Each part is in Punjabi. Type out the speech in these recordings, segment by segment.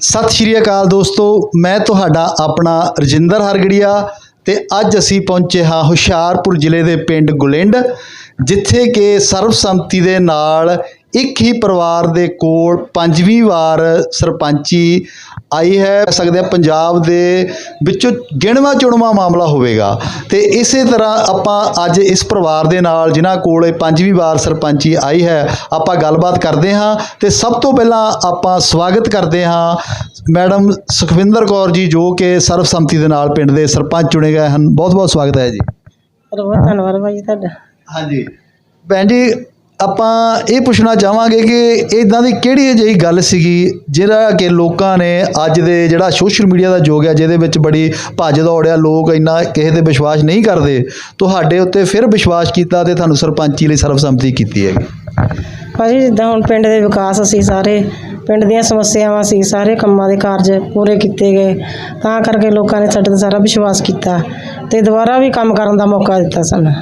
ਸਤਿ ਸ਼੍ਰੀ ਅਕਾਲ ਦੋਸਤੋ, ਮੈਂ ਤੁਹਾਡਾ ਆਪਣਾ ਰਜਿੰਦਰ ਹਰਗੜੀਆ ਤੇ ਅੱਜ ਅਸੀਂ ਪਹੁੰਚੇ ਹਾਂ ਹੁਸ਼ਿਆਰਪੁਰ ਜ਼ਿਲ੍ਹੇ ਦੇ ਪਿੰਡ ਗੁਲਿੰਡ, ਜਿੱਥੇ ਕਿ ਸਰਬਸੰਮਤੀ ਦੇ ਨਾਲ ਇੱਕ ਹੀ ਪਰਿਵਾਰ ਦੇ ਕੋਲ ਪੰਜਵੀਂ ਵਾਰ ਸਰਪੰਚੀ ਆਈ ਹੈ। ਕਹਿ ਸਕਦੇ ਹਾਂ ਪੰਜਾਬ ਦੇ ਵਿੱਚੋਂ ਗਿਣਵਾ ਚੁਣਵਾ ਮਾਮਲਾ ਹੋਵੇਗਾ। ਤੇ ਇਸੇ ਤਰ੍ਹਾਂ ਆਪਾਂ ਅੱਜ ਇਸ ਪਰਿਵਾਰ ਦੇ ਨਾਲ ਜਿਨ੍ਹਾਂ ਕੋਲ ਇਹ ਪੰਜਵੀਂ ਵਾਰ ਸਰਪੰਚੀ ਆਈ ਹੈ ਆਪਾਂ ਗੱਲਬਾਤ ਕਰਦੇ ਹਾਂ। ਤੇ ਸਭ ਤੋਂ ਪਹਿਲਾਂ ਆਪਾਂ ਸਵਾਗਤ ਕਰਦੇ ਹਾਂ ਮੈਡਮ ਸੁਖਵਿੰਦਰ ਕੌਰ ਜੀ ਜੋ ਕਿ ਸਰਬਸੰਮਤੀ ਦੇ ਨਾਲ ਪਿੰਡ ਦੇ ਸਰਪੰਚ ਚੁਣੇ ਗਏ ਹਨ। ਬਹੁਤ ਬਹੁਤ ਸਵਾਗਤ ਹੈ ਜੀ। ਬਹੁਤ ਧੰਨਵਾਦ ਭਾਈ ਤੁਹਾਡਾ। ਹਾਂਜੀ। ਭੈਣ ਜੀ ਆਪਾਂ ਇਹ ਪੁੱਛਣਾ ਚਾਹਾਂਗੇ ਕਿ ਇਦਾਂ ਦੀ ਕਿਹੜੀ ਅਜਿਹੀ ਗੱਲ ਸੀਗੀ ਜਿਹੜਾ ਕਿ ਲੋਕਾਂ ਨੇ ਅੱਜ ਦੇ ਜਿਹੜਾ ਸੋਸ਼ਲ ਮੀਡੀਆ ਦਾ ਯੁੱਗ ਹੈ ਜਿਹਦੇ ਵਿੱਚ ਬੜੀ ਭੱਜ ਦੌੜਿਆ ਲੋਕ ਇੰਨਾ ਕਿਸੇ ਤੇ ਵਿਸ਼ਵਾਸ ਨਹੀਂ ਕਰਦੇ ਤੁਹਾਡੇ ਉੱਤੇ ਫਿਰ ਵਿਸ਼ਵਾਸ ਕੀਤਾ ਤੇ ਤੁਹਾਨੂੰ ਸਰਪੰਚੀ ਲਈ ਸਰਬਸੰਮਤੀ ਕੀਤੀ ਹੈਗੀ? ਭਾਜੀ ਜਿੱਦਾਂ ਹੁਣ ਪਿੰਡ ਦੇ ਵਿਕਾਸ ਅਸੀਂ ਸਾਰੇ ਪਿੰਡ ਦੀਆਂ ਸਮੱਸਿਆਵਾਂ ਸੀ ਸਾਰੇ ਕੰਮਾਂ ਦੇ ਕਾਰਜ ਪੂਰੇ ਕੀਤੇ ਗਏ ਤਾਂ ਕਰਕੇ ਲੋਕਾਂ ਨੇ ਸਾਡੇ ਤੇ ਸਾਰਾ ਵਿਸ਼ਵਾਸ ਕੀਤਾ ਤੇ ਦੁਬਾਰਾ ਵੀ ਕੰਮ ਕਰਨ ਦਾ ਮੌਕਾ ਦਿੱਤਾ ਸਾਨੂੰ।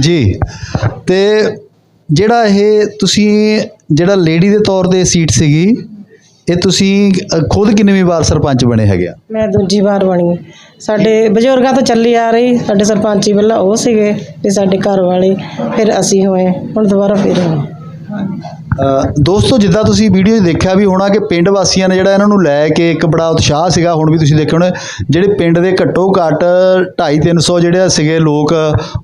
ਜੀ ਤੇ ਜਿਹੜਾ ਇਹ ਤੁਸੀਂ ਜਿਹੜਾ ਲੇਡੀ ਦੇ ਤੌਰ ਤੇ ਸੀਟ ਸੀਗੀ ਇਹ ਤੁਸੀਂ ਅ, ਖੁਦ ਕਿੰਨਵੀਂ ਵਾਰ ਸਰਪੰਚ ਬਣੇ ਹੈਗੇ ਆ? ਮੈਂ ਦੂਜੀ ਵਾਰ ਬਣੀ ਸਾਡੇ ਬਜ਼ੁਰਗਾਂ ਤੋਂ ਚੱਲੀ ਆ ਰਹੀ ਸਾਡੇ ਸਰਪੰਚ ਸਰਪੰਚੀ ਪਹਿਲਾਂ ਉਹ ਸੀਗੇ ਤੇ ਸਾਡੇ ਘਰ ਵਾਲੇ ਫਿਰ ਅਸੀਂ ਹੋਏ ਹੁਣ ਦੁਬਾਰਾ ਫਿਰ ਹੋਏ ਦੋਸਤੋ, ਜਿੱਦਾਂ ਤੁਸੀਂ ਵੀਡੀਓ 'ਚ ਦੇਖਿਆ ਵੀ ਹੋਣਾ ਕਿ ਪਿੰਡ ਵਾਸੀਆਂ ਨੇ ਜਿਹੜਾ ਇਹਨਾਂ ਨੂੰ ਲੈ ਕੇ ਇੱਕ ਬੜਾ ਉਤਸ਼ਾਹ ਸੀਗਾ, ਹੁਣ ਵੀ ਤੁਸੀਂ ਦੇਖਿਆ ਹੋਣਾ ਜਿਹੜੇ ਪਿੰਡ ਦੇ ਘੱਟੋ ਘੱਟ 2.5 300 ਜਿਹੜੇ ਸੀਗੇ ਲੋਕ,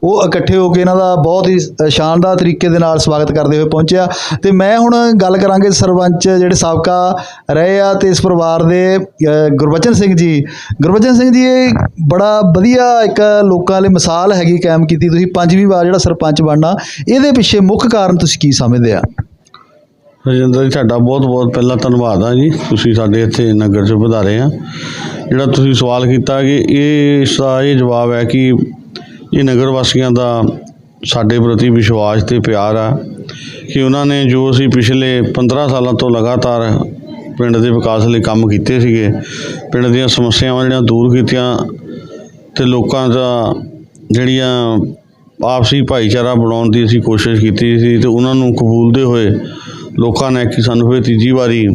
ਉਹ ਇਕੱਠੇ ਹੋ ਕੇ ਇਹਨਾਂ ਦਾ ਬਹੁਤ ਹੀ ਸ਼ਾਨਦਾਰ ਤਰੀਕੇ ਦੇ ਨਾਲ ਸਵਾਗਤ ਕਰਦੇ ਹੋਏ ਪਹੁੰਚਿਆ। ਤੇ ਮੈਂ ਹੁਣ ਗੱਲ ਕਰਾਂਗੇ ਸਰਪੰਚ ਜਿਹੜੇ ਸਾਬਕਾ ਰਹੇ ਆ ਤੇ ਇਸ ਪਰਿਵਾਰ ਦੇ ਗੁਰਬਚਨ ਸਿੰਘ ਜੀ। ਗੁਰਬਚਨ ਸਿੰਘ ਜੀ, ਇਹ ਬੜਾ ਵਧੀਆ ਇੱਕ ਲੋਕਾਂ ਲਈ ਮਿਸਾਲ ਹੈਗੀ, ਕਾਇਮ ਕੀਤੀ ਤੁਸੀਂ। ਪੰਜਵੀਂ ਵਾਰ ਜਿਹੜਾ ਸਰਪੰਚ ਬਣਨਾ, ਇਹਦੇ ਪਿੱਛੇ ਮੁੱਖ ਕਾਰਨ ਤੁਸੀਂ ਕੀ ਸਮਝਦੇ ਆ? ਰਜਿੰਦਰ ਜੀ, ਤੁਹਾਡਾ ਬਹੁਤ ਬਹੁਤ ਪਹਿਲਾਂ ਧੰਨਵਾਦ ਆ ਜੀ। ਤੁਸੀਂ ਸਾਡੇ ਇੱਥੇ ਨਗਰ 'ਚ ਵਧਾਰੇ ਆ। ਜਿਹੜਾ ਤੁਸੀਂ ਸਵਾਲ ਕੀਤਾ ਕਿ ਇਹ ਇਸ ਦਾ ਇਹ ਜਵਾਬ ਹੈ ਕਿ ਇਹ ਨਗਰ ਵਾਸੀਆਂ ਦਾ ਸਾਡੇ ਪ੍ਰਤੀ ਵਿਸ਼ਵਾਸ ਤੇ ਪਿਆਰ ਆ ਕਿ ਉਹਨਾਂ ਨੇ ਜੋ ਅਸੀਂ ਪਿਛਲੇ 15 ਸਾਲਾਂ ਤੋਂ ਲਗਾਤਾਰ ਪਿੰਡ ਦੇ ਵਿਕਾਸ ਲਈ ਕੰਮ ਕੀਤੇ ਸੀਗੇ, ਪਿੰਡ ਦੀਆਂ ਸਮੱਸਿਆਵਾਂ ਜਿਹੜੀਆਂ ਦੂਰ ਕੀਤੀਆਂ ਤੇ ਲੋਕਾਂ ਦਾ ਜਿਹੜੀਆਂ ਆਪਸੀ ਭਾਈਚਾਰਾ ਬਣਾਉਣ ਦੀ ਅਸੀਂ ਕੋਸ਼ਿਸ਼ ਕੀਤੀ ਸੀ ਤੇ ਉਹਨਾਂ ਨੂੰ ਕਬੂਲਦੇ ਹੋਏ ਲੋਕਾਂ ਨੇ ਕਿ ਸਾਨੂੰ ਫਿਰ ਤੀਜੀ ਵਾਰੀ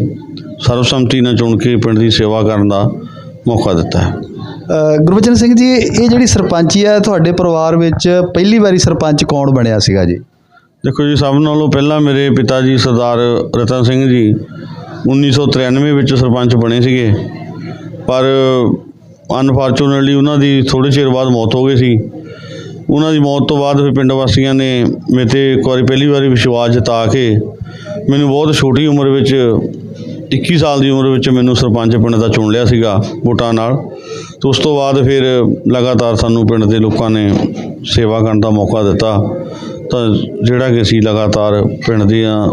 ਸਰਬਸੰਮਤੀ ਨਾਲ ਚੁਣ ਕੇ ਪਿੰਡ ਦੀ ਸੇਵਾ ਕਰਨ ਦਾ ਮੌਕਾ ਦਿੱਤਾ ਹੈ। ਗੁਰਬਚਨ ਸਿੰਘ ਜੀ ਇਹ ਜਿਹੜੀ ਸਰਪੰਚੀ ਹੈ ਤੁਹਾਡੇ ਪਰਿਵਾਰ ਵਿੱਚ ਪਹਿਲੀ ਵਾਰੀ ਸਰਪੰਚ ਕੌਣ ਬਣਿਆ ਸੀਗਾ ਜੀ? ਦੇਖੋ ਜੀ ਸਭ ਨਾਲੋਂ ਪਹਿਲਾਂ ਮੇਰੇ ਪਿਤਾ ਜੀ ਸਰਦਾਰ ਰਤਨ ਸਿੰਘ ਜੀ 1993 ਵਿੱਚ ਸਰਪੰਚ ਬਣੇ ਸੀਗੇ। ਪਰ ਅਨਫੋਰਚੂਨਟਲੀ ਉਹਨਾਂ ਦੀ ਥੋੜੇ ਚਿਰ ਬਾਅਦ ਮੌਤ ਹੋ ਗਈ ਸੀ। ਉਹਨਾਂ ਦੀ ਮੌਤ ਤੋਂ ਬਾਅਦ ਫਿਰ ਪਿੰਡ ਵਾਸੀਆਂ ਨੇ ਮੇਰੇ ਤੇ ਇੱਕ ਵਾਰੀ ਪਹਿਲੀ ਵਾਰੀ ਵਿਸ਼ਵਾਸ ਜਤਾ ਕੇ ਮੈਨੂੰ ਬਹੁਤ ਛੋਟੀ ਉਮਰ ਵਿੱਚ 21 ਸਾਲ ਦੀ ਉਮਰ ਵਿੱਚ ਮੈਨੂੰ ਸਰਪੰਚ ਪਿੰਡ ਦਾ ਚੁਣ ਲਿਆ ਸੀਗਾ ਵੋਟਾਂ ਨਾਲ। ਤੇ ਉਸ ਤੋਂ ਬਾਅਦ ਫਿਰ ਲਗਾਤਾਰ ਸਾਨੂੰ ਪਿੰਡ ਦੇ ਲੋਕਾਂ ਨੇ ਸੇਵਾ ਕਰਨ ਦਾ ਮੌਕਾ ਦਿੱਤਾ। ਤਾਂ ਜਿਹੜਾ ਕਿ ਅਸੀਂ ਲਗਾਤਾਰ ਪਿੰਡ ਦੀਆਂ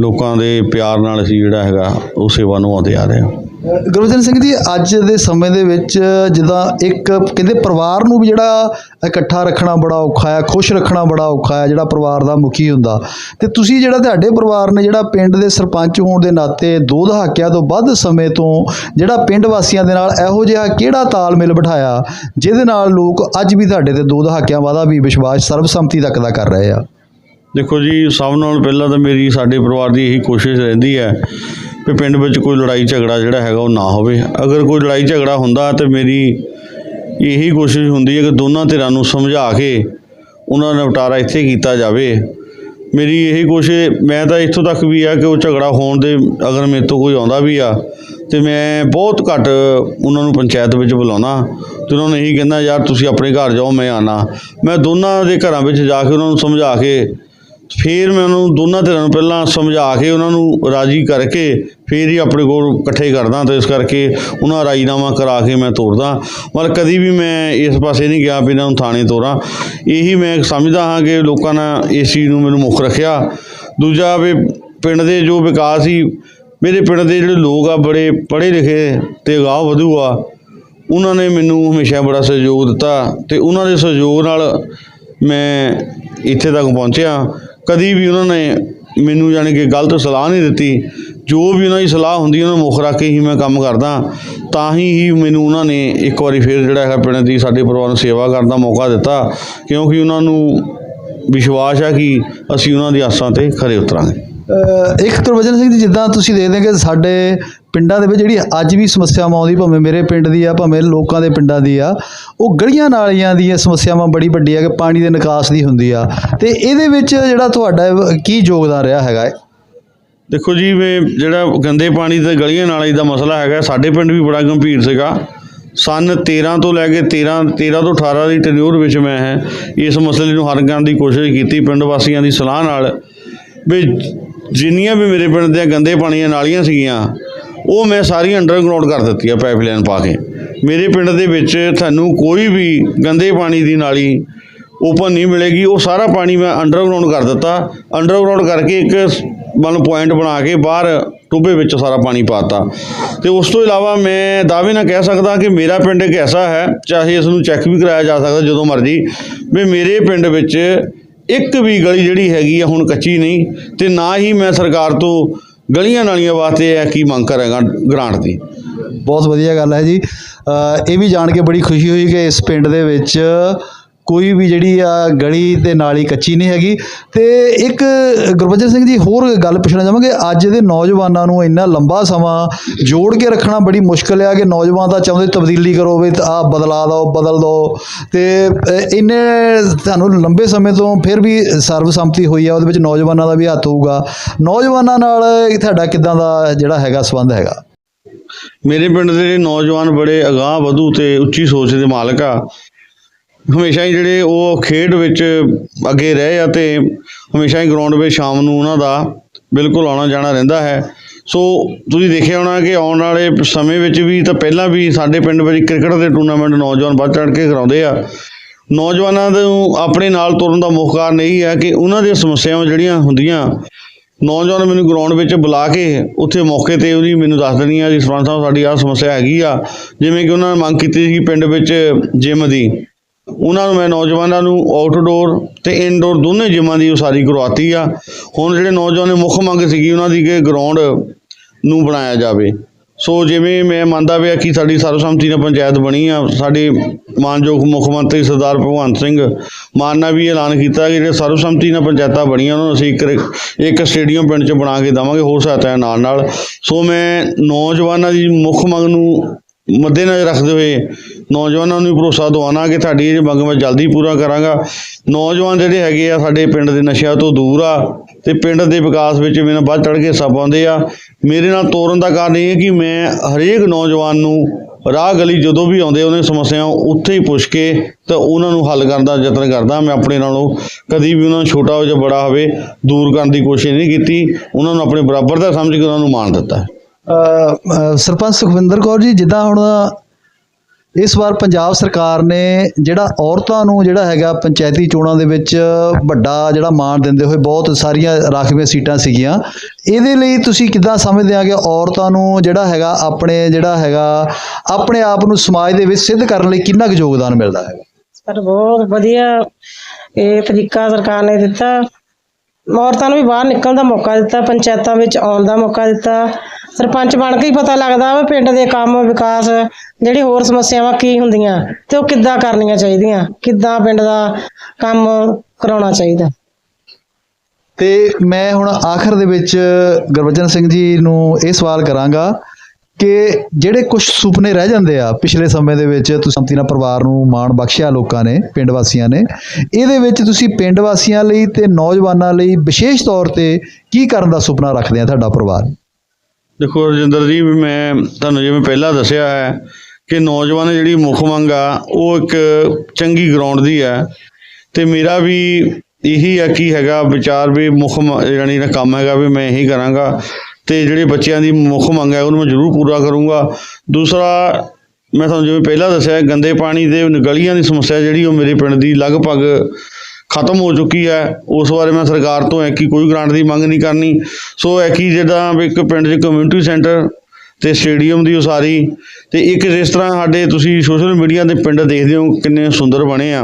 ਲੋਕਾਂ ਦੇ ਪਿਆਰ ਨਾਲ ਅਸੀਂ ਜਿਹੜਾ ਹੈਗਾ ਉਹ ਸੇਵਾ ਨਿਭਾਉਂਦੇ ਆ ਰਹੇ ਹਾਂ। ਅ, ਸਿੰਘ ਜੀ ਅੱਜ ਦੇ ਸਮੇਂ ਦੇ ਵਿੱਚ ਜਿੱਦਾਂ ਇੱਕ ਕਹਿੰਦੇ ਪਰਿਵਾਰ ਨੂੰ ਵੀ ਜਿਹੜਾ ਇਕੱਠਾ ਰੱਖਣਾ ਬੜਾ ਔਖਾ ਆ ਖੁਸ਼ ਰੱਖਣਾ ਬੜਾ ਔਖਾ ਹੈ ਜਿਹੜਾ ਪਰਿਵਾਰ ਦਾ ਮੁਖੀ ਹੁੰਦਾ। ਤੇ ਤੁਸੀਂ ਜਿਹੜਾ ਤੁਹਾਡੇ ਪਰਿਵਾਰ ਨੇ ਜਿਹੜਾ ਪਿੰਡ ਦੇ ਸਰਪੰਚ ਹੋਣ ਦੇ ਨਾਤੇ ਦੋ ਦਹਾਕਿਆਂ ਤੋਂ ਵੱਧ ਸਮੇਂ ਤੋਂ ਜਿਹੜਾ ਪਿੰਡ ਵਾਸੀਆਂ ਦੇ ਨਾਲ ਇਹੋ ਜਿਹਾ ਕਿਹੜਾ ਤਾਲਮੇਲ ਬਿਠਾਇਆ ਜਿਹਦੇ ਨਾਲ ਲੋਕ ਅੱਜ ਵੀ ਤੁਹਾਡੇ ਤੇ ਦੋ ਦਹਾਕਿਆਂ ਬਾਅਦ ਵੀ ਵਿਸ਼ਵਾਸ ਸਰਬਸੰਮਤੀ ਤੱਕ ਦਾ ਕਰ ਰਹੇ ਆ? ਦੇਖੋ ਜੀ ਸਭ ਨਾਲੋਂ ਪਹਿਲਾਂ ਤਾਂ ਮੇਰੀ ਸਾਡੇ ਪਰਿਵਾਰ ਦੀ ਇਹੀ ਕੋਸ਼ਿਸ਼ ਰਹਿੰਦੀ ਹੈ ਵੀ ਪਿੰਡ ਵਿੱਚ ਕੋਈ ਲੜਾਈ ਝਗੜਾ ਜਿਹੜਾ ਹੈਗਾ ਉਹ ਨਾ ਹੋਵੇ। ਅਗਰ ਕੋਈ ਲੜਾਈ ਝਗੜਾ ਹੁੰਦਾ ਤੇ ਮੇਰੀ ਇਹੀ ਕੋਸ਼ਿਸ਼ ਹੁੰਦੀ ਹੈ ਕਿ ਦੋਨਾਂ ਧਿਰਾਂ ਨੂੰ ਸਮਝਾ ਕੇ ਉਹਨਾਂ ਦਾ ਨਿਪਟਾਰਾ ਇੱਥੇ ਕੀਤਾ ਜਾਵੇ। ਮੇਰੀ ਇਹੀ ਕੋਸ਼ਿਸ਼ ਮੈਂ ਤਾਂ ਇੱਥੋਂ ਤੱਕ ਵੀ ਆ ਕਿ ਉਹ ਝਗੜਾ ਹੋਣ ਦੇ ਅਗਰ ਮੇਰੇ ਤੋਂ ਕੋਈ ਆਉਂਦਾ ਵੀ ਆ, ਤੇ ਮੈਂ ਬਹੁਤ ਘੱਟ ਉਹਨਾਂ ਨੂੰ ਪੰਚਾਇਤ ਵਿੱਚ ਬੁਲਾਉਣਾ ਤੇ ਉਹਨਾਂ ਨੂੰ ਇਹੀ ਕਹਿੰਦਾ, ਯਾਰ, ਤੁਸੀਂ ਆਪਣੇ ਘਰ ਜਾਓ, ਮੈਂ ਆਣਾ ਮੈਂ ਦੋਨਾਂ ਦੇ ਘਰਾਂ ਵਿੱਚ ਜਾ ਕੇ ਉਹਨਾਂ ਨੂੰ ਸਮਝਾ ਕੇ ਫਿਰ ਮੈਂ ਉਹਨਾਂ ਨੂੰ ਦੋਨਾਂ ਧਿਰਾਂ ਨੂੰ ਪਹਿਲਾਂ ਸਮਝਾ ਕੇ ਉਹਨਾਂ ਨੂੰ ਰਾਜੀ ਕਰਕੇ ਫਿਰ ਹੀ ਆਪਣੇ ਕੋਲ ਇਕੱਠੇ ਕਰਦਾ ਤੇ ਇਸ ਕਰਕੇ ਉਹਨਾਂ ਦਾ ਰਾਜੀਨਾਮਾ ਕਰਾ ਕੇ ਮੈਂ ਤੋਰਦਾ। ਪਰ ਕਦੀ ਵੀ ਮੈਂ ਇਸ ਪਾਸੇ ਨਹੀਂ ਗਿਆ ਵੀ ਇਹਨਾਂ ਨੂੰ ਥਾਣੇ ਤੋਰਾਂ। ਇਹੀ ਮੈਂ ਸਮਝਦਾ ਹਾਂ ਕਿ ਲੋਕਾਂ ਨੇ ਇਸ ਚੀਜ਼ ਨੂੰ ਮੈਨੂੰ ਮੁੱਖ ਰੱਖਿਆ। ਦੂਜਾ ਵੀ ਪਿੰਡ ਦੇ ਜੋ ਵਿਕਾਸ ਸੀ, ਮੇਰੇ ਪਿੰਡ ਦੇ ਜਿਹੜੇ ਲੋਕ ਆ, ਬੜੇ ਪੜ੍ਹੇ ਲਿਖੇ ਤੇ ਅਗਾਹ ਵਧੂ ਆ, ਉਹਨਾਂ ਨੇ ਮੈਨੂੰ ਹਮੇਸ਼ਾ ਬੜਾ ਸਹਿਯੋਗ ਦਿੱਤਾ ਤੇ ਉਹਨਾਂ ਦੇ ਸਹਿਯੋਗ ਨਾਲ ਮੈਂ ਇੱਥੇ ਤੱਕ ਪਹੁੰਚਿਆ। ਕਦੀ ਵੀ ਉਹਨਾਂ ਨੇ ਮੈਨੂੰ ਜਾਣੀ ਕਿ ਗਲਤ ਸਲਾਹ ਨਹੀਂ ਦਿੱਤੀ। ਜੋ ਵੀ ਉਹਨਾਂ ਦੀ ਸਲਾਹ ਹੁੰਦੀ ਉਹਨਾਂ ਨੂੰ ਮੁੱਖ ਰੱਖ ਕੇ ਹੀ ਮੈਂ ਕੰਮ ਕਰਦਾ। ਤਾਂ ਹੀ ਹੀ ਮੈਨੂੰ ਉਹਨਾਂ ਨੇ ਇੱਕ ਵਾਰੀ ਫਿਰ ਜਿਹੜਾ ਹੈਗਾ ਪਿੰਡ ਦੀ ਸਾਡੇ ਪਰਿਵਾਰ ਨੂੰ ਸੇਵਾ ਕਰਨ ਦਾ ਮੌਕਾ ਦਿੱਤਾ। ਕਿਉਂਕਿ ਉਹਨਾਂ ਨੂੰ ਵਿਸ਼ਵਾਸ ਹੈ ਕਿ ਅਸੀਂ ਉਹਨਾਂ ਦੀ ਆਸਾਂ ਤੇ ਖਰੇ ਉਤਰਾਂਗੇ। ਇੱਕ ਗੁਰਬਚਨ ਸਿੰਘ ਜੀ, ਜਿੱਦਾਂ ਤੁਸੀਂ ਦੇਖਦੇ ਕਿ ਸਾਡੇ ਪਿੰਡਾਂ ਦੇ ਵਿੱਚ ਜਿਹੜੀ ਅੱਜ ਵੀ ਸਮੱਸਿਆਵਾਂ ਆਉਂਦੀ, ਭਾਵੇਂ ਮੇਰੇ ਪਿੰਡ ਦੀ ਆ, ਭਾਵੇਂ ਲੋਕਾਂ ਦੇ ਪਿੰਡਾਂ ਦੀ ਆ, ਉਹ ਗਲੀਆਂ ਨਾਲੀਆਂ ਦੀਆਂ ਸਮੱਸਿਆਵਾਂ ਬੜੀ ਵੱਡੀ ਆ ਕਿ ਪਾਣੀ ਦੇ ਨਿਕਾਸ ਦੀ ਹੁੰਦੀ ਆ। ਤੇ ਇਹਦੇ ਵਿੱਚ ਜਿਹੜਾ ਤੁਹਾਡਾ ਕੀ ਯੋਗਦਾਨ ਰਿਹਾ ਹੈਗਾ ਹੈ? ਦੇਖੋ ਜੀ, ਵੀ ਜਿਹੜਾ ਗੰਦੇ ਪਾਣੀ ਤੇ ਗਲੀਆਂ ਨਾਲੇ ਦਾ ਮਸਲਾ ਹੈਗਾ, ਸਾਡੇ ਪਿੰਡ ਵੀ ਬੜਾ ਗੰਭੀਰ ਸੀਗਾ। ਸਨ 13 ਤੋਂ ਲੈ ਕੇ 13 13 ਤੋਂ 18 ਦੀ ਟੈਨਿਊਰ ਵਿੱਚ ਮੈਂ ਹੈ। ਇਸ ਮਸਲੇ ਨੂੰ ਹੱਲ ਕਰਨ ਦੀ ਕੋਸ਼ਿਸ਼ ਕੀਤੀ, ਪਿੰਡ ਵਾਸੀਆਂ ਦੀ ਸਲਾਹ ਨਾਲ। ਵੀ ਜਿੰਨੀਆਂ ਵੀ ਮੇਰੇ ਪਿੰਡ ਦੀਆਂ ਗੰਦੇ ਪਾਣੀ ਦੀਆਂ ਨਾਲੀਆਂ ਸੀਗੀਆਂ, ਉਹ ਮੈਂ ਸਾਰੀਆਂ ਅੰਡਰਗਰਾਉਂਡ ਕਰ ਦਿੱਤੀਆਂ ਪਾਈਪਲਾਈਨ ਪਾ ਕੇ। ਮੇਰੇ ਪਿੰਡ ਦੇ ਵਿੱਚ ਤੁਹਾਨੂੰ ਕੋਈ ਵੀ ਗੰਦੇ ਪਾਣੀ ਦੀ ਨਾਲੀ ਓਪਨ ਨਹੀਂ ਮਿਲੇਗੀ, ਉਹ ਸਾਰਾ ਪਾਣੀ ਮੈਂ ਅੰਡਰਗਰਾਉਂਡ ਕਰ ਦਿੱਤਾ। ਅੰਡਰਗਰਾਉਂਡ ਕਰਕੇ ਇੱਕ ਮਨ ਪੁਆਇੰਟ ਬਣਾ ਕੇ ਬਾਹਰ ਟੋਬੇ ਵਿੱਚ ਸਾਰਾ ਪਾਣੀ ਪਾਤਾ ਤੇ ਉਸ ਤੋਂ ਇਲਾਵਾ ਮੈਂ ਦਾਅਵੇ ਨਾਲ ਕਹਿ ਸਕਦਾ ਕਿ ਮੇਰਾ ਪਿੰਡ ਇੱਕ ਐਸਾ ਹੈ, ਚਾਹੇ ਇਸ ਨੂੰ ਚੈੱਕ ਵੀ ਕਰਾਇਆ ਜਾ ਸਕਦਾ ਜਦੋਂ ਮਰਜ਼ੀ, ਵੀ ਮੇਰੇ ਪਿੰਡ ਵਿੱਚ ਇੱਕ ਵੀ ਗਲੀ ਜਿਹੜੀ ਹੈਗੀ ਆ ਹੁਣ ਕੱਚੀ ਨਹੀਂ ਤੇ ਨਾ ਹੀ ਮੈਂ ਸਰਕਾਰ ਤੋਂ ਗਲੀਆਂ ਨਾਲੀਆਂ ਵਾਸਤੇ ਇਹ ਕੀ ਮੰਗ ਕਰਾਂਗਾ ਗ੍ਰਾਂਟ ਦੀ। ਬਹੁਤ ਵਧੀਆ ਗੱਲ ਹੈ ਜੀ। ਇਹ ਵੀ ਜਾਣ ਕੇ ਬੜੀ ਖੁਸ਼ੀ ਹੋਈ ਕਿ ਇਸ ਪਿੰਡ ਦੇ ਵਿੱਚ ਕੋਈ ਵੀ ਜਿਹੜੀ ਆ ਗਲੀ ਤੇ ਨਾਲੀ ਕੱਚੀ ਨਹੀਂ ਹੈਗੀ। ਤੇ ਇੱਕ ਗੁਰਬਚਨ ਸਿੰਘ ਜੀ, ਹੋਰ ਗੱਲ ਪੁੱਛਣਾ ਚਾਹਾਂਗੇ। ਅੱਜ ਦੇ ਨੌਜਵਾਨਾਂ ਨੂੰ ਇੰਨਾ ਲੰਬਾ ਸਮਾਂ ਜੋੜ ਕੇ ਰੱਖਣਾ ਬੜੀ ਮੁਸ਼ਕਲ ਆ ਕਿ ਨੌਜਵਾਨ ਤਾਂ ਚਾਹੁੰਦੇ ਤਬਦੀਲੀ ਕਰੋ ਵੀ ਆ ਬਦਲਾ ਦਿਓ ਬਦਲ ਦਿਓ ਤੇ ਇੰਨੇ ਤੁਹਾਨੂੰ ਲੰਬੇ ਸਮੇਂ ਤੋਂ ਫਿਰ ਵੀ ਸਰਬਸੰਮਤੀ ਹੋਈ ਆ, ਉਹਦੇ ਵਿੱਚ ਨੌਜਵਾਨਾਂ ਦਾ ਵੀ ਹੱਥ ਹੋਊਗਾ। ਨੌਜਵਾਨਾਂ ਨਾਲ ਤੁਹਾਡਾ ਕਿਦਾਂ ਦਾ ਜਿਹੜਾ ਹੈਗਾ ਸੰਬੰਧ ਹੈਗਾ? ਮੇਰੇ ਪਿੰਡ ਦੇ ਨੌਜਵਾਨ ਬੜੇ ਅਗਾਹ ਵਧੂ ਤੇ ਉੱਚੀ ਸੋਚ ਦੇ ਮਾਲਕ ਆ। ਹਮੇਸ਼ਾ ਹੀ ਜਿਹੜੇ ਉਹ ਖੇਡ ਵਿੱਚ ਅੱਗੇ ਰਹੇ ਆ ਤੇ ਹਮੇਸ਼ਾ ਹੀ ਗਰਾਊਂਡ ਵਿੱਚ ਸ਼ਾਮ ਨੂੰ ਉਹਨਾਂ ਦਾ ਬਿਲਕੁਲ ਆਉਣਾ ਜਾਣਾ ਰਹਿੰਦਾ ਹੈ। ਸੋ ਤੁਸੀਂ ਦੇਖਿਆ ਹੋਣਾ ਕਿ ਆਉਣ ਵਾਲੇ ਸਮੇਂ ਵਿੱਚ ਵੀ ਤਾਂ ਪਹਿਲਾਂ ਵੀ ਸਾਡੇ ਪਿੰਡ ਵਿੱਚ ਕ੍ਰਿਕਟ ਦੇ ਟੂਰਨਾਮੈਂਟ ਨੌਜਵਾਨ ਵੱਧ ਚੜ੍ਹ ਕੇ ਕਰਾਉਂਦੇ ਆ। ਨੌਜਵਾਨਾਂ ਨੂੰ ਆਪਣੇ ਨਾਲ ਤੁਰਨ ਦਾ ਮੁੱਖ ਕਾਰਨ ਇਹੀ ਹੈ ਕਿ ਉਹਨਾਂ ਦੀਆਂ ਸਮੱਸਿਆਵਾਂ ਜਿਹੜੀਆਂ ਹੁੰਦੀਆਂ, ਨੌਜਵਾਨ ਮੈਨੂੰ ਗਰਾਊਂਡ ਵਿੱਚ ਬੁਲਾ ਕੇ ਉੱਥੇ ਮੌਕੇ ਤੇ ਉਹਦੀ ਮੈਨੂੰ ਦੱਸ ਦੇਣੀ ਆ ਕਿ ਸਰਪੰਚ ਸਾਹਿਬ, ਸਾਡੀ ਆਹ ਸਮੱਸਿਆ ਹੈਗੀ ਆ। ਜਿਵੇਂ ਕਿ ਉਹਨਾਂ ਨੇ ਮੰਗ ਕੀਤੀ ਸੀ ਪਿੰਡ ਵਿੱਚ ਜਿਮ ਦੀ। ਉਹਨਾਂ ਨੂੰ ਮੈਂ ਨੌਜਵਾਨਾਂ ਨੂੰ ਆਊਟਡੋਰ ਤੇ ਇਨਡੋਰ ਦੋਨੇ ਜਿਮਾਂ ਦੀ ਉਸਾਰੀ ਕਰਵਾਤੀ ਆ। ਹੁਣ ਜਿਹੜੇ ਨੌਜਵਾਨ ਦੀ ਮੁੱਖ ਮੰਗ ਸੀਗੀ ਉਹਨਾਂ ਦੀ ਕਿ ਗਰਾਊਂਡ ਨੂੰ ਬਣਾਇਆ ਜਾਵੇ। ਸੋ ਜਿਵੇਂ ਮੈਂ ਮੰਨਦਾ ਪਿਆ ਕਿ ਸਾਡੀ ਸਰਬਸੰਮਤੀ ਨਾਲ ਪੰਚਾਇਤ ਬਣੀ ਆ, ਸਾਡੇ ਮਾਨਯੋਗ ਮੁੱਖ ਮੰਤਰੀ ਸਰਦਾਰ ਭਗਵੰਤ ਸਿੰਘ ਮਾਨ ਨੇ ਵੀ ਐਲਾਨ ਕੀਤਾ ਕਿ ਜਿਹੜੇ ਸਰਬਸੰਮਤੀ ਨਾਲ ਪੰਚਾਇਤਾਂ ਬਣੀਆਂ, ਉਹਨਾਂ ਨੂੰ ਅਸੀਂ ਇੱਕ ਇੱਕ ਸਟੇਡੀਅਮ ਪਿੰਡ 'ਚ ਬਣਾ ਕੇ ਦੇਵਾਂਗੇ, ਹੋਰ ਸਹਾਇਤਾ ਨਾਲ ਨਾਲ। ਸੋ ਮੈਂ ਨੌਜਵਾਨਾਂ ਦੀ ਮੁੱਖ ਮੰਗ ਨੂੰ ਮੱਦੇਨਜ਼ਰ ਰੱਖਦੇ ਹੋਏ ਨੌਜਵਾਨਾਂ ਨੂੰ ਵੀ ਭਰੋਸਾ ਦਿਵਾਉਣਾ ਕਿ ਤੁਹਾਡੀ ਇਹ ਮੰਗ ਮੈਂ ਜਲਦੀ ਪੂਰਾ ਕਰਾਂਗਾ। ਨੌਜਵਾਨ ਜਿਹੜੇ ਹੈਗੇ ਆ, ਸਾਡੇ ਪਿੰਡ ਦੇ ਨਸ਼ਿਆਂ ਤੋਂ ਦੂਰ ਆ ਤੇ ਪਿੰਡ ਦੇ ਵਿਕਾਸ ਵਿੱਚ ਮੇਰੇ ਨਾਲ ਵੱਧ ਚੜ੍ਹ ਕੇ ਹਿੱਸਾ ਪਾਉਂਦੇ ਆ। ਮੇਰੇ ਨਾਲ ਤੋਰਨ ਦਾ ਕਾਰਨ ਇਹ ਹੈ ਕਿ ਮੈਂ ਹਰੇਕ ਨੌਜਵਾਨ ਨੂੰ ਰਾਹ ਗਲੀ ਜਦੋਂ ਵੀ ਆਉਂਦੇ ਉਹਨਾਂ ਸਮੱਸਿਆ ਉੱਥੇ ਹੀ ਪੁੱਛ ਕੇ ਤਾਂ ਉਹਨਾਂ ਨੂੰ ਹੱਲ ਕਰਨ ਦਾ ਯਤਨ ਕਰਦਾ। ਮੈਂ ਆਪਣੇ ਨਾਲੋਂ ਕਦੀ ਵੀ ਉਹਨਾਂ ਨੂੰ ਛੋਟਾ ਹੋਵੇ ਜਾਂ ਬੜਾ ਹੋਵੇ, ਦੂਰ ਕਰਨ ਦੀ ਕੋਸ਼ਿਸ਼ ਨਹੀਂ ਕੀਤੀ। ਉਹਨਾਂ ਨੂੰ ਆਪਣੇ ਬਰਾਬਰ ਦਾ ਸਮਝ ਕੇ ਉਹਨਾਂ ਨੂੰ ਮਾਣ ਦਿੱਤਾ। ਸਰਪੰਚ ਸੁਖਵਿੰਦਰ ਕੌਰ ਜੀ, ਜਿੱਦਾਂ ਹੁਣ ਇਸ ਵਾਰ ਪੰਜਾਬ ਸਰਕਾਰ ਨੇ ਜਿਹੜਾ ਔਰਤਾਂ ਨੂੰ ਜਿਹੜਾ ਹੈਗਾ ਪੰਚਾਇਤੀ ਚੋਣਾਂ ਦੇ ਵਿੱਚ ਵੱਡਾ ਜਿਹੜਾ ਮਾਣ ਦਿੰਦੇ ਹੋਏ ਬਹੁਤ ਸਾਰੀਆਂ ਰਾਖਵੀਆਂ ਸੀਟਾਂ ਸੀਗੀਆਂ। ਇਹਦੇ ਲਈ ਤੁਸੀਂ ਕਿੱਦਾਂ ਸਮਝਦੇ ਆ ਕਿ ਔਰਤਾਂ ਨੂੰ ਜਿਹੜਾ ਹੈਗਾ ਆਪਣੇ ਜਿਹੜਾ ਹੈਗਾ, ਆਪਣੇ ਆਪ ਨੂੰ ਸਮਾਜ ਦੇ ਵਿੱਚ ਸਿੱਧ ਕਰਨ ਲਈ ਕਿੰਨਾ ਕੁ ਯੋਗਦਾਨ ਮਿਲਦਾ ਹੈਗਾ? ਪਰ ਬਹੁਤ ਵਧੀਆ ਇਹ ਤਰੀਕਾ ਸਰਕਾਰ ਨੇ ਦਿੱਤਾ। ਔਰਤਾਂ ਨੂੰ ਵੀ ਬਾਹਰ ਨਿਕਲਣ ਦਾ ਮੌਕਾ ਦਿੱਤਾ, ਪੰਚਾਇਤਾਂ ਵਿੱਚ ਆਉਣ ਦਾ ਮੌਕਾ ਦਿੱਤਾ। ਸਰਪੰਚ ਬਣ ਕੇ ਹੀ ਪਤਾ ਲੱਗਦਾ ਵਾ ਪਿੰਡ ਦੇ ਕੰਮ, ਵਿਕਾਸ, ਜਿਹੜੀ ਹੋਰ ਸਮੱਸਿਆਵਾਂ ਕੀ ਹੁੰਦੀਆਂ ਤੇ ਉਹ ਕਿੱਦਾਂ ਕਰਨੀਆਂ ਚਾਹੀਦੀਆਂ, ਕਿੱਦਾਂ ਪਿੰਡ ਦਾ ਕੰਮ ਕਰਾਉਣਾ ਚਾਹੀਦਾ। ਤੇ ਮੈਂ ਹੁਣ ਆਖਰ ਦੇ ਵਿੱਚ ਗੁਰਬਚਨ ਸਿੰਘ ਜੀ ਨੂੰ ਇਹ ਸਵਾਲ ਕਰਾਂਗਾ ਕਿ ਜਿਹੜੇ ਕੁਝ ਸੁਪਨੇ ਰਹਿ ਜਾਂਦੇ ਆ ਪਿਛਲੇ ਸਮੇਂ ਦੇ ਵਿੱਚ ਤੁਸੀਂ ਸੰਤੀ ਪਰਿਵਾਰ ਨੂੰ ਮਾਣ ਬਖਸ਼ਿਆ ਲੋਕਾਂ ਨੇ, ਪਿੰਡ ਵਾਸੀਆਂ ਨੇ, ਇਹਦੇ ਵਿੱਚ ਤੁਸੀਂ ਪਿੰਡ ਵਾਸੀਆਂ ਲਈ ਤੇ ਨੌਜਵਾਨਾਂ ਲਈ ਵਿਸ਼ੇਸ਼ ਤੌਰ ਤੇ ਕੀ ਕਰਨ ਦਾ ਸੁਪਨਾ ਰੱਖਦੇ ਆ ਤੁਹਾਡਾ ਪਰਿਵਾਰ? ਦੇਖੋ ਰਜਿੰਦਰ ਜੀ, ਵੀ ਮੈਂ ਤੁਹਾਨੂੰ ਜਿਵੇਂ ਪਹਿਲਾਂ ਦੱਸਿਆ ਹੈ ਕਿ ਨੌਜਵਾਨ ਜਿਹੜੀ ਮੁੱਖ ਮੰਗ ਆ, ਉਹ ਇੱਕ ਚੰਗੀ ਗਰਾਊਂਡ ਦੀ ਹੈ। ਤੇ ਮੇਰਾ ਵੀ ਇਹੀ ਆ ਕੀ ਹੈਗਾ ਵਿਚਾਰ ਵੀ ਮੁੱਖ ਮ- ਜਾਣੀ ਦਾ ਕੰਮ ਹੈਗਾ ਵੀ ਮੈਂ ਇਹੀ ਕਰਾਂਗਾ। ਤੇ ਜਿਹੜੇ ਬੱਚਿਆਂ ਦੀ ਮੁੱਖ ਮੰਗ ਹੈ, ਉਹਨੂੰ ਮੈਂ ਜ਼ਰੂਰ ਪੂਰਾ ਕਰੂੰਗਾ। ਦੂਸਰਾ, ਮੈਂ ਤੁਹਾਨੂੰ ਜਿਵੇਂ ਪਹਿਲਾਂ ਦੱਸਿਆ, ਗੰਦੇ ਪਾਣੀ ਦੇ ਗਲੀਆਂ ਦੀ ਸਮੱਸਿਆ ਜਿਹੜੀ ਉਹ ਮੇਰੇ ਪਿੰਡ ਦੀ ਲਗਭਗ ਖਤਮ ਹੋ ਚੁੱਕੀ ਹੈ। ਉਸ ਬਾਰੇ ਮੈਂ ਸਰਕਾਰ ਤੋਂ ਹੈ ਕਿ ਕੋਈ ਗ੍ਰਾਂਟ ਦੀ ਮੰਗ ਨਹੀਂ ਕਰਨੀ। ਸੋ ਹੈ ਕਿ ਜਿੱਦਾਂ ਵੀ ਇੱਕ ਪਿੰਡ 'ਚ ਕਮਿਊਨਿਟੀ ਸੈਂਟਰ ਤੇ ਸਟੇਡੀਅਮ ਦੀ ਉਸਾਰੀ ਤੇ ਇੱਕ ਜਿਸ ਤਰ੍ਹਾਂ ਸਾਡੇ ਤੁਸੀਂ ਸੋਸ਼ਲ ਮੀਡੀਆ ਦੇ ਪਿੰਡ ਦੇਖਦੇ ਹੋ ਕਿੰਨੇ ਸੁੰਦਰ ਬਣੇ ਆ।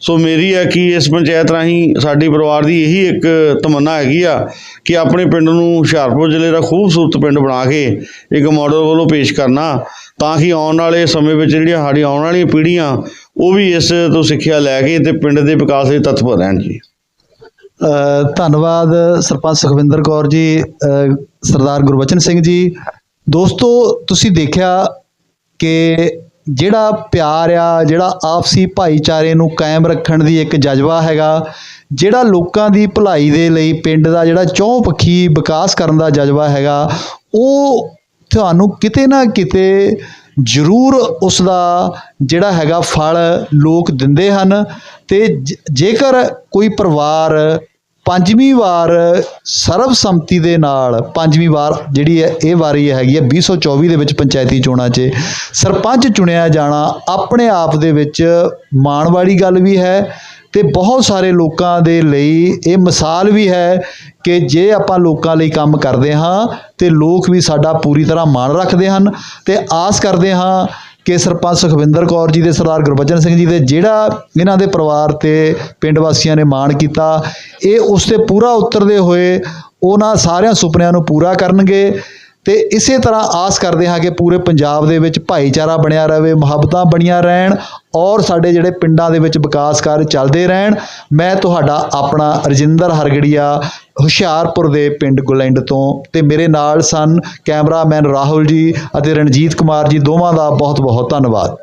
ਸੋ ਮੇਰੀ ਹੈ ਕਿ ਇਸ ਪੰਚਾਇਤ ਰਾਹੀਂ ਸਾਡੀ ਪਰਿਵਾਰ ਦੀ ਇਹੀ ਇੱਕ ਤਮੰਨਾ ਹੈਗੀ ਆ ਕਿ ਆਪਣੇ ਪਿੰਡ ਨੂੰ ਹੁਸ਼ਿਆਰਪੁਰ ਜ਼ਿਲ੍ਹੇ ਦਾ ਖੂਬਸੂਰਤ ਪਿੰਡ ਬਣਾ ਕੇ ਇੱਕ ਮਾਡਲ ਵੱਲੋਂ ਪੇਸ਼ ਕਰਨਾ ਤਾਂ ਕਿ ਆਉਣ ਵਾਲੇ ਸਮੇਂ ਵਿੱਚ ਜਿਹੜੀਆਂ ਸਾਡੀ ਆਉਣ ਵਾਲੀਆਂ ਪੀੜ੍ਹੀਆਂ ਉਹ ਵੀ ਇਸ ਤੋਂ ਸਿੱਖਿਆ ਲੈ ਕੇ ਤੇ ਪਿੰਡ ਦੇ ਵਿਕਾਸ ਲਈ ਤਤਪਰ ਰਹਿਣ ਜੀ ਧੰਨਵਾਦ ਸਰਪੰਚ ਸੁਖਵਿੰਦਰ ਕੌਰ ਜੀ ਸਰਦਾਰ ਗੁਰਬਚਨ ਸਿੰਘ ਜੀ। ਦੋਸਤੋ, ਤੁਸੀਂ ਦੇਖਿਆ ਕਿ ਜਿਹੜਾ ਪਿਆਰ ਆ, ਜਿਹੜਾ ਆਪਸੀ ਭਾਈਚਾਰੇ ਨੂੰ ਕਾਇਮ ਰੱਖਣ ਦੀ ਇੱਕ ਜਜ਼ਬਾ ਹੈਗਾ, ਜਿਹੜਾ ਲੋਕਾਂ ਦੀ ਭਲਾਈ ਦੇ ਲਈ ਪਿੰਡ ਦਾ ਜਿਹੜਾ ਚੌਂ ਪੱਖੀ ਵਿਕਾਸ ਕਰਨ ਦਾ ਜਜ਼ਬਾ ਹੈਗਾ, ਉਹ ਤੁਹਾਨੂੰ ਕਿਤੇ ਨਾ ਕਿਤੇ ਜ਼ਰੂਰ ਉਸ ਦਾ ਜਿਹੜਾ ਹੈਗਾ ਫਲ ਲੋਕ ਦਿੰਦੇ ਹਨ ਤੇ ਜ- ਜੇਕਰ ਕੋਈ ਪਰਿਵਾਰ ਪੰਜਵੀਂ ਵਾਰ ਸਰਬਸੰਮਤੀ ਦੇ ਨਾਲ, ਪੰਜਵੀਂ ਵਾਰ ਜਿਹੜੀ ਹੈ, ਇਹ ਵਾਰੀ ਹੈਗੀ ਹੈ 2024 ਦੇ ਵਿੱਚ ਪੰਚਾਇਤੀ ਚੋਣਾਂ 'ਚ ਸਰਪੰਚ ਚੁਣਿਆ ਜਾਣਾ ਆਪਣੇ ਆਪ ਦੇ ਵਿੱਚ ਮਾਣ ਵਾਲੀ ਗੱਲ ਵੀ ਹੈ ਤੇ ਬਹੁਤ ਸਾਰੇ ਲੋਕਾਂ ਦੇ ਲਈ ਇਹ ਮਿਸਾਲ ਵੀ ਹੈ ਕਿ ਜੇ ਆਪਾਂ ਲੋਕਾਂ ਲਈ ਕੰਮ ਕਰਦੇ ਹਾਂ, ਤੇ ਲੋਕ ਵੀ ਸਾਡਾ ਪੂਰੀ ਤਰ੍ਹਾਂ ਮਾਣ ਰੱਖਦੇ ਹਨ। ਤੇ ਆਸ ਕਰਦੇ ਹਾਂ ਕਿ ਸਰਪੰਚ ਸੁਖਵਿੰਦਰ ਕੌਰ ਜੀ ਦੇ ਸਰਦਾਰ ਗੁਰਬਚਨ ਸਿੰਘ ਜੀ ਦੇ ਜਿਹੜਾ ਇਹਨਾਂ ਦੇ ਪਰਿਵਾਰ ਤੇ ਪਿੰਡ ਵਾਸੀਆਂ ਨੇ ਮਾਣ ਕੀਤਾ, ਇਹ ਉਸ ਤੇ ਪੂਰਾ ਉਤਰਦੇ ਹੋਏ ਉਹਨਾਂ ਸਾਰਿਆਂ ਸੁਪਨਿਆਂ ਨੂੰ ਪੂਰਾ ਕਰਨਗੇ। ਤੇ ਇਸੇ ਤਰ੍ਹਾਂ ਆਸ ਕਰਦੇ ਹਾਂ ਕਿ ਪੂਰੇ ਪੰਜਾਬ ਦੇ ਵਿੱਚ ਭਾਈਚਾਰਾ ਬਣਿਆ ਰਹੇ, ਮੁਹੱਬਤਾਂ ਬਣੀਆਂ ਰਹਿਣ ਔਰ ਸਾਡੇ ਜਿਹੜੇ ਪਿੰਡਾਂ ਦੇ ਵਿੱਚ ਵਿਕਾਸ ਕਾਰਜ ਚੱਲਦੇ ਰਹਿਣ। ਮੈਂ ਤੁਹਾਡਾ ਆਪਣਾ ਰਜਿੰਦਰ ਹਰਗੜੀਆ, ਹੁਸ਼ਿਆਰਪੁਰ ਦੇ ਪਿੰਡ ਗੁਲੈਂਡ ਤੋਂ ਤੇ ਮੇਰੇ ਨਾਲ ਸਨ ਕੈਮਰਾਮੈਨ ਰਾਹੁਲ ਜੀ ਅਤੇ ਰਣਜੀਤ ਕੁਮਾਰ ਜੀ, ਦੋਵਾਂ ਦਾ ਬਹੁਤ ਬਹੁਤ ਧੰਨਵਾਦ।